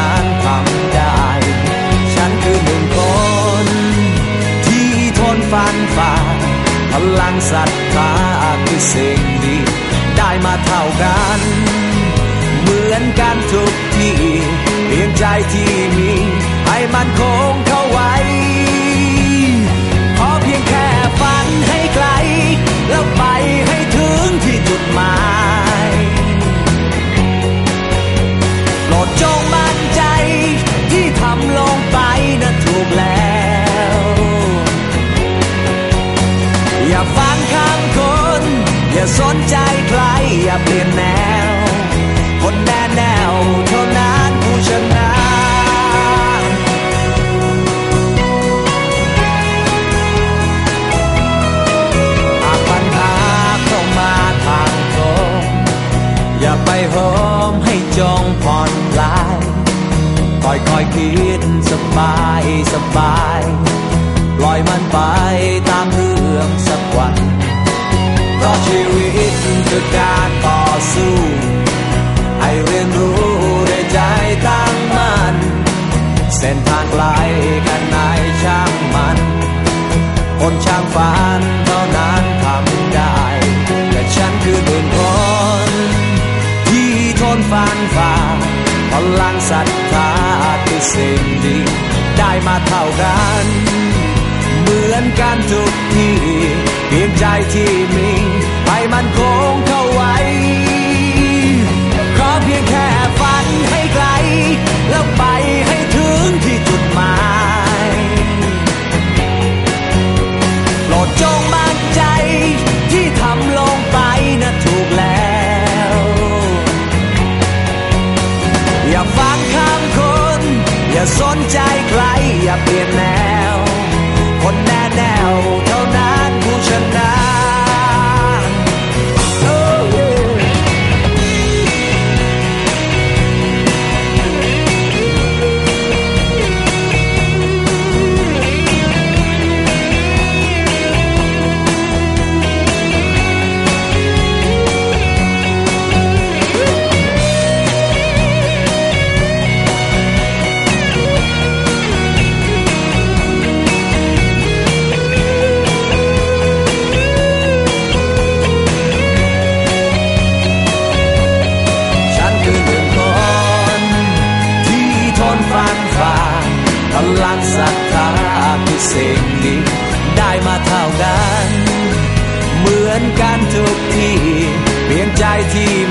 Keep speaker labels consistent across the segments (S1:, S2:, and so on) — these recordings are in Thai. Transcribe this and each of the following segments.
S1: ้น ฟันฝ่าพลังศรัทธาคือสิ่งดี ได้มาเท่ากัน เหมือนกันทุกที่เพียงใจที่มี ให้มันคงเข้าไว้ขอเพียงแค่ฝันให้ไกล แล้วไปให้ถึงที่จุดหมายโปรดจงมั่นใจที่ทำลงไปนะถูกแล้ว อย่าสนใจใครอย่าเปลี่ยนแนว คนแน่แนวเท่านั้นผู้ชนะหากปัญหาเข้ามาทางตรงอย่าไปโหมให้จงผ่อนลายค่อยค่อยๆคิดสบายสบาย ปล่อยมันไป คือการต่อสู้ให้เรียนรู้ด้ใจตั้งมั่นเส้นทางไกลกันไหนช่างมันคนช่างฝันเท่านั้นทำได้แต่ฉันคือหนึ่งคนที่ทนฟันฝ่าพลังศรัทธาคือสิ่งดีได้มาเท่ากันเหมือนกันทุกทีเพียงใจที่มี มันคงเข้าไว้ พีย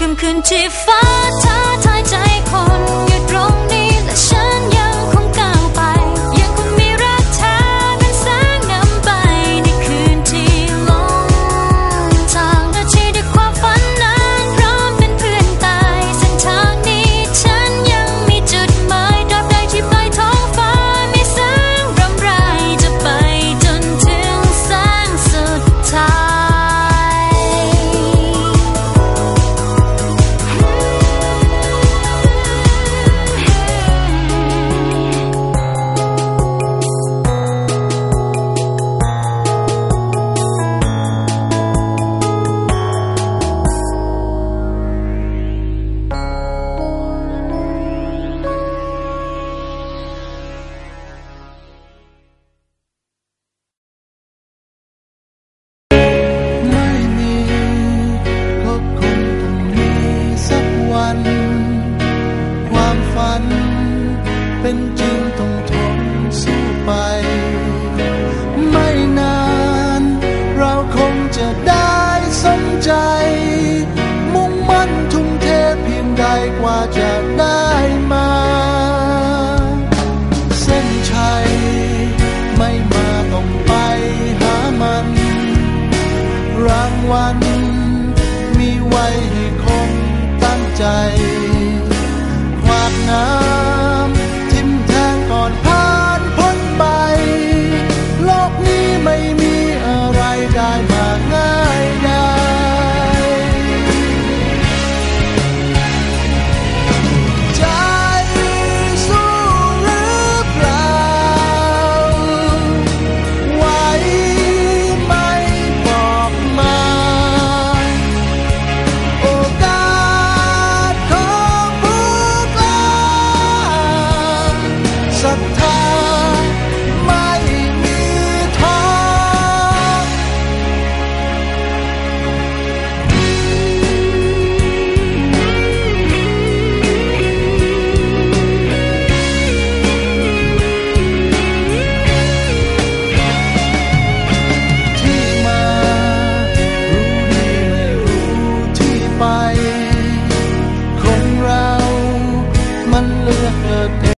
S1: ค่ำคืนที่ฟ้าท้าทายใจคนหยู่
S2: ตรงนี้และฉันยัง ได้มา เส้น
S3: ชัย ไม่มาต้องไปหามรางวัล